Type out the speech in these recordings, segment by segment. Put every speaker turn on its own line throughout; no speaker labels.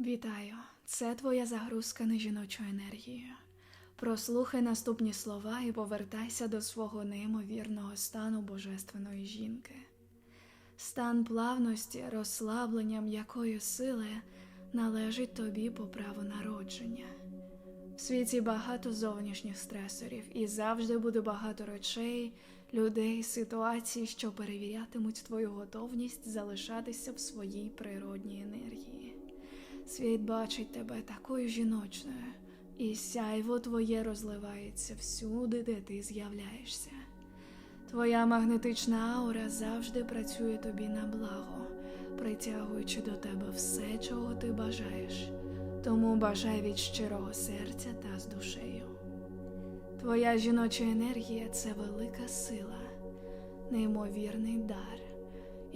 Вітаю! Це твоя загрузка на жіночу енергію. Прослухай наступні слова і повертайся до свого неймовірного стану божественної жінки. Стан плавності, розслаблення м'якої сили належить тобі по праву народження. В світі багато зовнішніх стресорів, і завжди буде багато речей, людей, ситуацій, що перевірятимуть твою готовність залишатися в своїй природній енергії. Світ бачить тебе такою жіночною, і сяйво твоє розливається всюди, де ти з'являєшся. Твоя магнетична аура завжди працює тобі на благо, притягуючи до тебе все, чого ти бажаєш. Тому бажай від щирого серця та з душею. Твоя жіноча енергія це велика сила, неймовірний дар.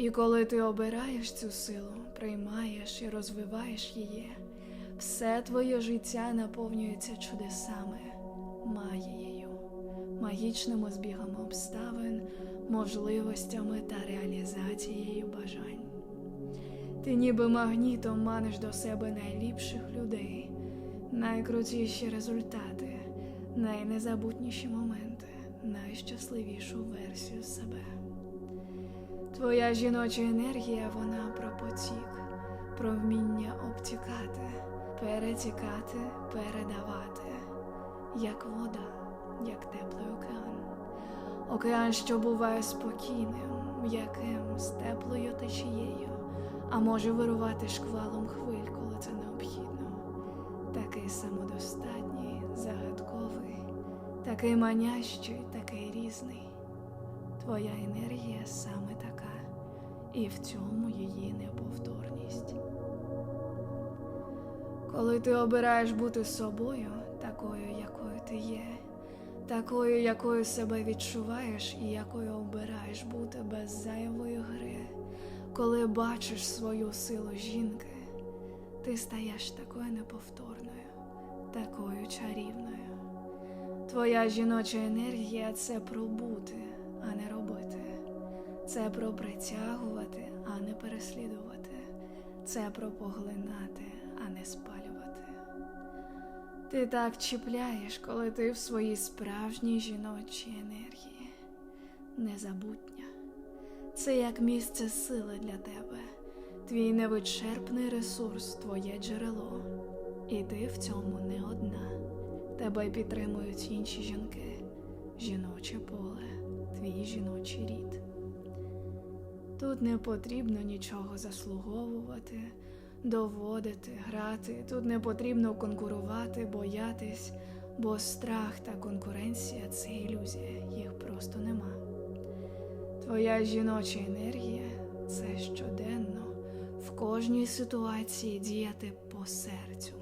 І коли ти обираєш цю силу, приймаєш і розвиваєш її, все твоє життя наповнюється чудесами, магією, магічними збігами обставин, можливостями та реалізацією бажань. Ти ніби магнітом маниш до себе найліпших людей, найкрутіші результати, найнезабутніші моменти, найщасливішу версію себе. Твоя жіноча енергія, вона про потік, про вміння обтікати, перетікати, передавати, як вода, як теплий океан. Океан, що буває спокійним, м'яким, з теплою течією, а може вирувати шквалом хвиль, коли це необхідно. Такий самодостатній, загадковий, такий манящий, такий різний. Твоя енергія саме така, і в цьому її неповторність. Коли ти обираєш бути собою, такою, якою ти є, такою, якою себе відчуваєш, і якою обираєш бути без зайвої гри, коли бачиш свою силу жінки, ти стаєш такою неповторною, такою чарівною. Твоя жіноча енергія це про бути, а не робити. Це про притягувати, а не переслідувати. Це про поглинати, а не спалювати. Ти так чіпляєш, коли ти в своїй справжній жіночій енергії. Незабутня. Це як місце сили для тебе, твій невичерпний ресурс, твоє джерело. І ти в цьому не одна. Тебе підтримують інші жінки, жіноче поле, твій жіночий рід. Тут не потрібно нічого заслуговувати, доводити, грати. Тут не потрібно конкурувати, боятись, бо страх та конкуренція це ілюзія, їх просто нема. Твоя жіноча енергія це щоденно, в кожній ситуації діяти по серцю,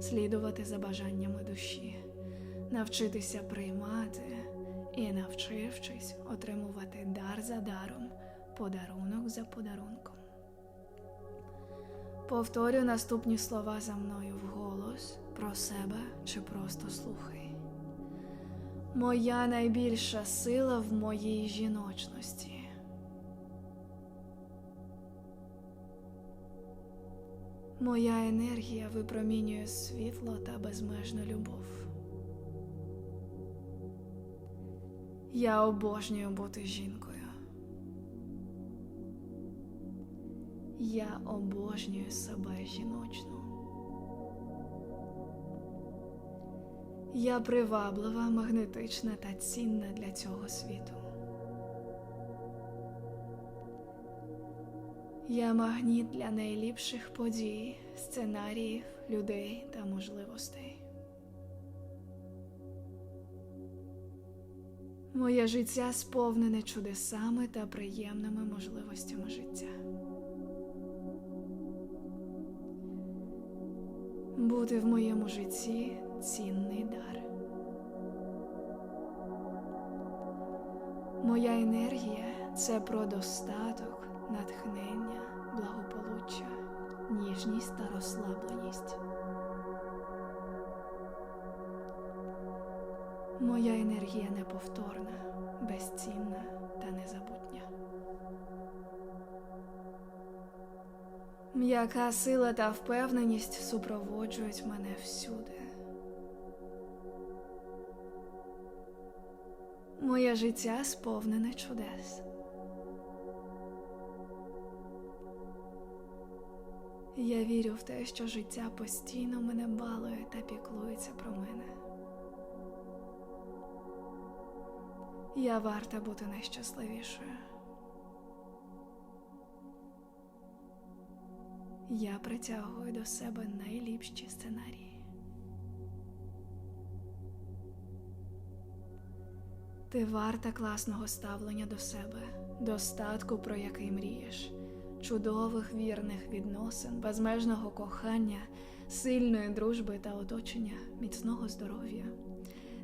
слідувати за бажаннями душі, навчитися приймати і, навчившись, отримувати дар за даром, подарунок за подарунком. Повторю наступні слова за мною вголос про себе чи просто слухай. Моя найбільша сила в моїй жіночності. Моя енергія випромінює світло та безмежну любов. Я обожнюю бути жінкою. Я обожнюю себе жіночну. Я приваблива, магнетична та цінна для цього світу. Я магніт для найліпших подій, сценаріїв, людей та можливостей. Моє життя сповнене чудесами та приємними можливостями життя. Бути в моєму житті цінний дар. Моя енергія це про достаток, натхнення, благополуччя, ніжність та розслабленість. Моя енергія неповторна, безцінна та незабутня. М'яка сила та впевненість супроводжують мене всюди. Моє життя сповнене чудес. Я вірю в те, що життя постійно мене балує та піклується про мене. Я варта бути найщасливішою. Я притягую до себе найліпші сценарії. Ти варта класного ставлення до себе, достатку, про який мрієш, чудових вірних відносин, безмежного кохання, сильної дружби та оточення, міцного здоров'я.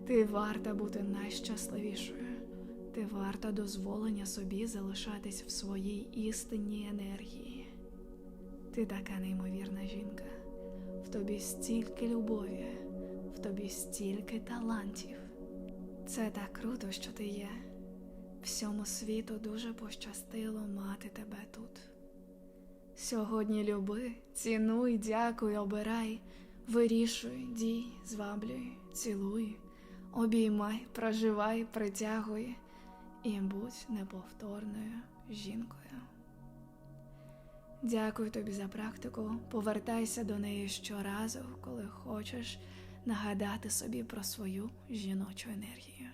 Ти варта бути найщасливішою. Ти варта дозволення собі залишатись в своїй істинній енергії. Ти така неймовірна жінка. В тобі стільки любові, в тобі стільки талантів. Це так круто, що ти є. Всьому світу дуже пощастило мати тебе тут. Сьогодні люби, цінуй, дякуй, обирай, вирішуй, дій, зваблюй, цілуй, обіймай, проживай, притягуй і будь неповторною жінкою. Дякую тобі за практику. Повертайся до неї щоразу, коли хочеш нагадати собі про свою жіночу енергію.